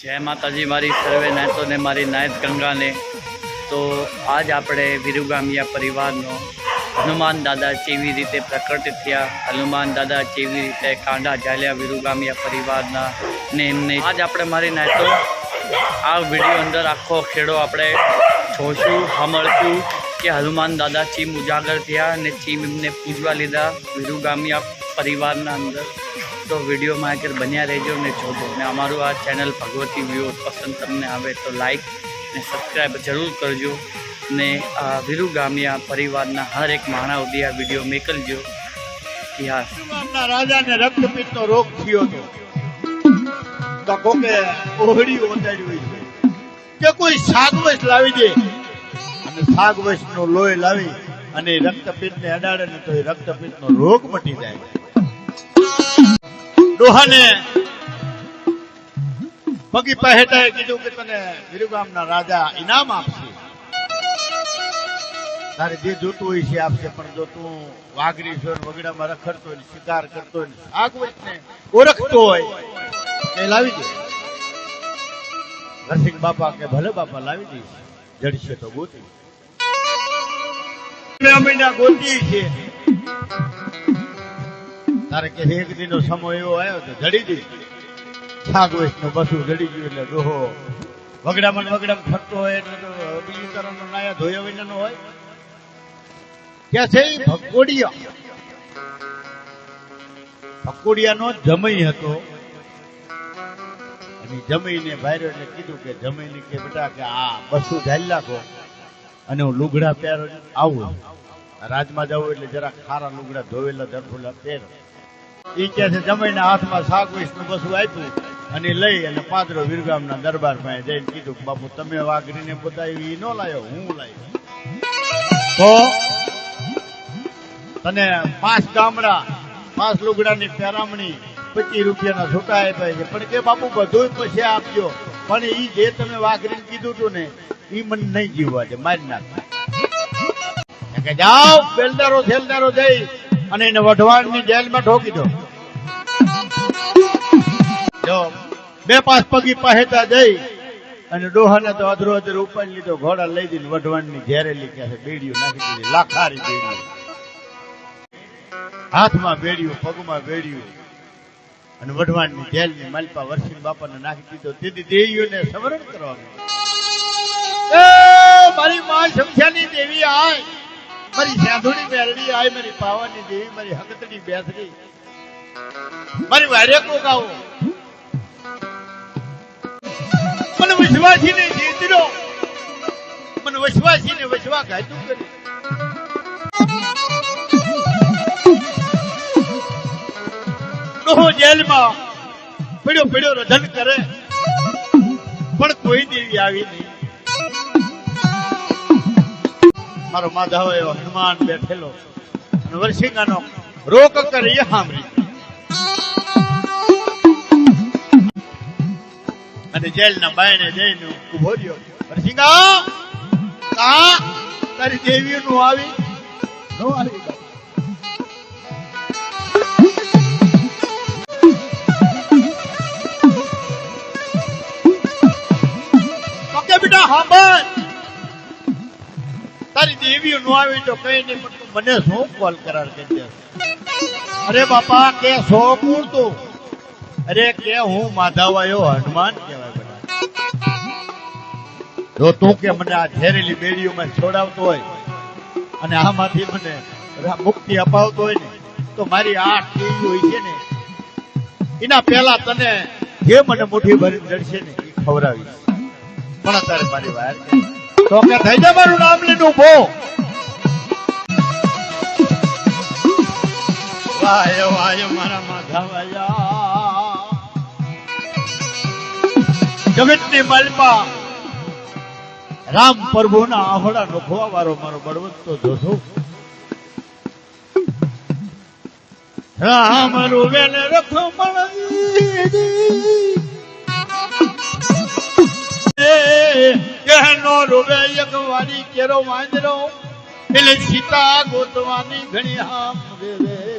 જય માતાજી, મારી સર્વે નાયતોને, મારી નાયત ગંગાને. તો આજ આપણે વિરુગામિયા પરિવારનો હનુમાન દાદા કેવી રીતે પ્રકટ થયા. હનુમાન દાદા કેવી રીતે કાંડા ઝાલ્યા વિરુગામિયા પરિવારના ને એમને. આજ આપણે મારી નાયતો, આ વીડિયો અંદર આખો ખેડો આપણે જોશું, સાંભળશું કે હનુમાન દાદા ચીમ ઉજાગર થયા અને ચીમ એમને પૂજવા લીધા વિરુગામિયા પરિવારના અંદર. તો વિડીયોમાં આગળ બન્યા રહેજો ને જોજો ને અમારું આ ચેનલ ભગવતી વ્યૂ પસંદ તમને આવે તો લાઈક ને સબસ્ક્રાઈબ જરૂર કરજો ને આ વિરુગામિયા પરિવારના હર એક માણા સુધી આ વીડિયો મોકલજો. ઇતિહાસ. રાજાને રક્તપિત્તનો રોગ થયો હતો કોકે ઓહડી ઓતાડી હોય કે કોઈ શાકવશ લાવી દે. અને શાકવશ નો લોહી લાવી અને રક્તપિત્ત ને અડાડે ને તો એ રક્તપિત્તનો રોગ મટી જાય. ડોહાને પગી પહેટાએ કીધું કે તને વિરુગામના રાજા ઇનામ આપશે. તારે જે જોતું હોય છે આપશે, પણ જો તું વાઘરી છો વગડામાં રખડતો હોય શિકાર કરતો હોય ને આગવચ ઓળખતો હોય, એ લાવી દે. નરસિંહ બાપા કે ભલે બાપા લાવી દઈશ જડશે તો ગોતી. ગોતી છે તારે કે એક દિનનો સમય એવો આવ્યો તો જડી દઈશ સાગવેશનું બસું જડી ગયું એટલે ડોહો. વગડામાં ને ફરતો હોય બીજી તરફનો નાયા ધોયા વિનાનો હોય. ક્યાં છે ભકોડિયા ભકોડિયાનો જમઈ હતો. અને જમીને ભાર્યો એટલે કીધું કે જમીને કે બેટા કે આ બસું ઝાલી નાખો. અને હું લુગડા પહેરો આવું. રાજમાં જવું એટલે જરા ખારા લુગડા ધોવેલા ધરફુલા પહેરો. ઈ કે છે જમીને હાથમાં શાક બસું આપ્યું અને લઈ અને પાદરો વિરગામના દરબાર પાસે જઈને કીધું કે, બાપુ, તમે વાઘરીને બતાવી ઈ ન લાયો, હું લાયો. તો તને પાંચ ગામડા, પાંચ લુગડાની પેરામણી પચીસ રૂપિયાના છૂટા આપ્યા છે. પણ કે, બાપુ બધું પછી આપજો. પણ એ જે તમે વાઘરીને કીધું હતું ને એ મને નહીં જીવવા છે મારી નાખ જાઓ, બેલદારો જઈ અને એને વઢવાણની જેલમાં ઠોકી દો. બે પાંચ પગી પહેતા જઈ અને ડોહાને તો અધરો અધર ઉપાડી લીધો ઘોડા લઈ જઈને વઢવાણની ઘેરેલી કે છે. નાખી દીધી, લાખારી બેડીઓ. હાથમાં બેડ્યું પગમાં બેડ્યું અને વઢવાણની જેલની માલપા વર્ષી બાપાને નાખી દીધો. તેથી દેવીઓને સમરણ કરવાનું મારી માં શમશાની દેવી આય. મારી સાંધુડી મેરડી આય, મારી પાવાની દેવી, મારી હકતડી બેસરી મારી વારે કોકાવો મને વિશ્વાસીને જીતરો મને વિશ્વાસીને વિશ્વા ઘાતું કરી. ડોહો જેલમાં પડ્યો પડ્યો રધન કરે. પણ કોઈ દેવી આવી નહીં. મારો માધવ એવો હનુમાન બેઠેલો. અને વર્ષિંગાનો રોક કરી સાંભળી અને જેલના બાયણે જઈને ઊભો રહ્યો વર્ષિંગા કા? તારી આવી. નો આવી. બેટા સાંભળ તારી દેવીઓ નો આવી તો કઈ નહીં, પણ મને શું કોલ કરાર કરી અરે બાપા, કે સો પૂરતું અરે કે હું માધાવાયો હનુમાન જો તું કે મને આ ઝેરેલી બેડીઓમાં છોડાવતો હોય અને આમાંથી મને મુક્તિ અપાવતો હોય ને, તો મારી આ ટીવી હોય છે ને, એના પહેલા તને જે મને મુઠ્ઠી ભરી જડશે ને એ ખવડાવીશ. પણ અત્યારે મારી વાત તો કે થઈ જા મારું નામ લીધું ભો વાય વાય, મારા માધવયા. જગતની માલપા રામ પ્રભુના આહોડા નોખવા વાળો મારો બળવંતો જોશો રામ રૂવેલ રખમણ રોવે એક વારી કેરો વાંદરો એટલે સીતા ગોતવાની ઘણી હામ વેવે.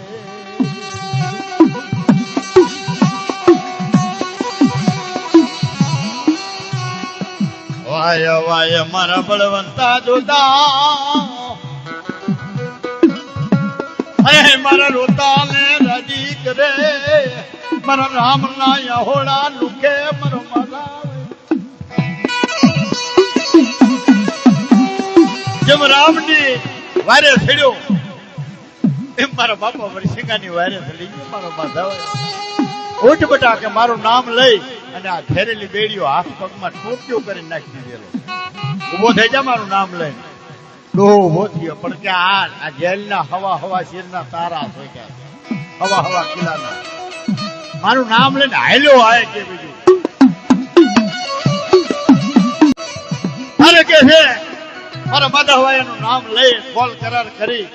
વાય વાય મારા બળવંતા જોતા મારા મારા રોતાને રાજી કરે. મારા રામ ના યહોળા લુકે મારા જેમ રામની વારે છેડ્યો એમ મારા બાપા વરસિંગાની વારે ચડી ગયો મારો માધા ઉઠ બટા કે મારું નામ લઈ અને આ ઘેરેલી બેડીઓ હાથ પગમાં ટોપિયો કરીને નાખી દીધેલો. ઊભો થઈ જા મારું નામ લઈને. ઊભો થયો, પણ કે આ જેલના હવા હવા શિરના તારા છે ગયા હવા હવા કિલ્લાના. મારું નામ લઈને હાલ્યો આય કે બીજું. અરે કે છે, મારા માધા હવાયાનું નામ લઈ કોલ કરાર કરી.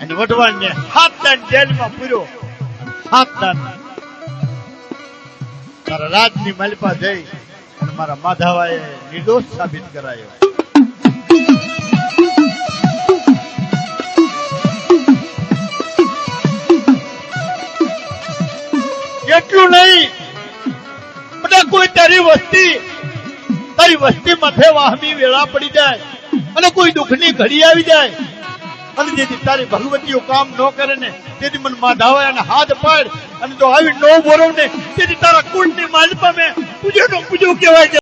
અને વઢવાણને સાત દાન જેલમાં પૂર્યો. સાત દાન મારા રાજની માલિપા જઈ અને મારા માધાવાએ નિર્દોષ સાબિત કરાયો. એટલું નહીં, બધા કોઈ તારી વસ્તી તારી વસ્તી માથે વાહમી વેળા પડી જાય અને કોઈ દુઃખની ઘડી આવી જાય. અને જેથી તારી ભગવતીઓ કામ ન કરે ને, તેથી મને માધાવે અને હાથ પાડ અને જો આવી નો બોરવ ને તેથી તારા કુંડની માલપા મેં પૂજો નો પૂજો કહેવાય છે.